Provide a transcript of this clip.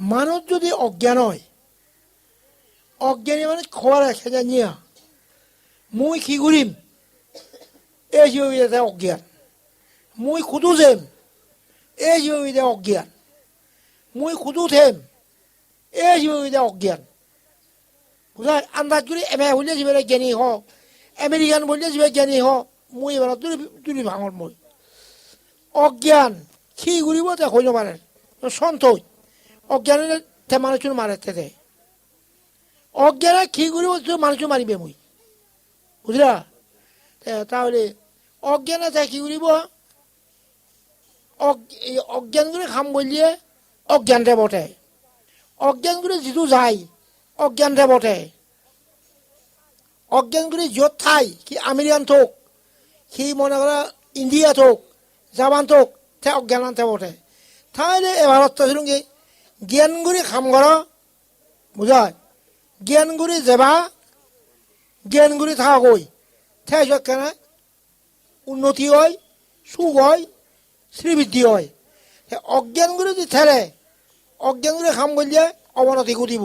মানুষ যদি অজ্ঞান হয়, অজ্ঞানী মানে খোয়ার খেজা নিয়া। মুই কি ঘুরিম এই জীবিতে অজ্ঞান। মুই খুদু যেম এই জীবিতে অজ্ঞান। মুই খুদু থেম এই জীবিতে অজ্ঞান। বুঝায় আন্দাজ করে এম এ হলে যাবে জ্ঞানী হ আমেরিকান বললে যাবে জ্ঞানী হ মুই এবার তুলি তুলি ভাঙর মই। অজ্ঞান, কি ঘুরিব তে হইল পারে সন্তোষ। অজ্ঞানে তে মানুষজন মারে তে অজ্ঞানে কি ঘুরিব তো মানুষ মারিবে মুই। বুঝলা? তাহলে অজ্ঞানে তে কি এই অজ্ঞান করে খাম বলিয়ে অজ্ঞানতে বটে। অজ্ঞান করে যিটো যায় অজ্ঞানতে বটে। অজ্ঞান করে য'ত ঠাই, কি আমেৰিকান থোক সি মনে কৰা ইণ্ডিয়া থোক, জাপান থোক, তে অজ্ঞানতে বটে। তাহলে এবারত সঙ্গে জ্ঞান করে খাম কর বুঝায় জ্ঞান করে যাবা জ্ঞানগুড়ি থাকই তাই কেন? উন্নতি হয়, সুখ হয় শ্রীবৃদ্ধি হয়। অজ্ঞানগুড়ি যদি ঠেলে অজ্ঞানগুড়ি খাম করলে অবনতি ঘটিব।